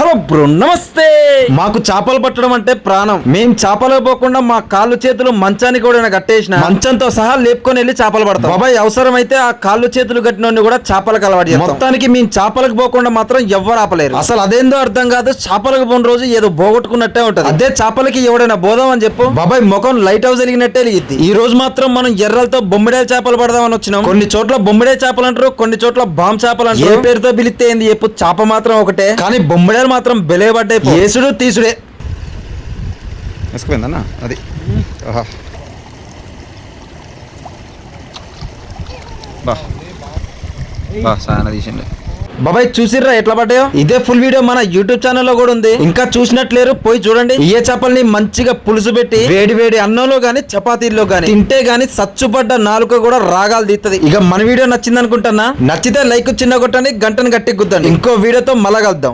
Hello bro నమస్తే. మాకు చేపలు పట్టడం అంటే ప్రాణం. మేం చేపలకు పోకుండా మా కాళ్ళు చేతులు మంచానికి కూడా కట్టేసిన? మంచంతో సహా లేపుకొని వెళ్ళి చేపలు పడతాం. బాబాయ్ అవసరమైతే ఆ కాళ్ళు చేతులు కట్టినోడిని కూడా చేపలకు అలవాటు. మొత్తానికి మేము చేపలకు పోకుండా మాత్రం ఎవ్వరు ఆపలేరు. అసలు అదేందో అర్థం కాదు. చేపలకు పోయిన రోజు ఏదో పోగొట్టుకున్నట్టే ఉంటది. అదే చేపలకి ఎవడైనా బోదాం అని చెప్పు. బాబాయ్ ముఖం లైట్ హౌస్ వెలిగినట్టే వెలిగిద్ది. ఈ రోజు మాత్రం మనం ఎర్రలతో బొమ్మిడే చేపలు పడదామని వచ్చినాం. కొన్ని చోట్ల బొమ్మిడే చేపలు అంటారు కొన్ని చోట్ల బామ్ చేపలు అంటారు. ఏ పేరుతో పిలిస్తే ఏంది చెప్పు చేప మాత్రం ఒకటే. కానీ బొమ్మిడేలు మాత్రం బెలే పడ్డాయి పో. యేసుడు తీసుడే. వేసుకుపోయిందన్న అది. ఆహా. బా. బా సాయన తీసిండే. బాబాయ్ చూసిర్రా ఎట్లా పడ్డాయో? ఇదే ఫుల్ వీడియో మన యూట్యూబ్ ఛానల్లో కూడా ఉంది. ఇంకా చూసినట్లేరు పోయి చూడండి. ఏ చేపల్ని మంచిగా పులుసు పెట్టి వేడి వేడి అన్నంలో గాని చపాతీల్లో గాని తింటే గాని సచ్చుపడ్డ నాలుక కూడా రాగాలు తీస్తుంది ఇక మన వీడియో నచ్చింది అనుకుంటున్నా నచ్చితే లైక్ చిన్న కొట్టండి గంటను గట్టి గుద్దండి. ఇంకో వీడియోతో మళ్ళా కలుద్దాం.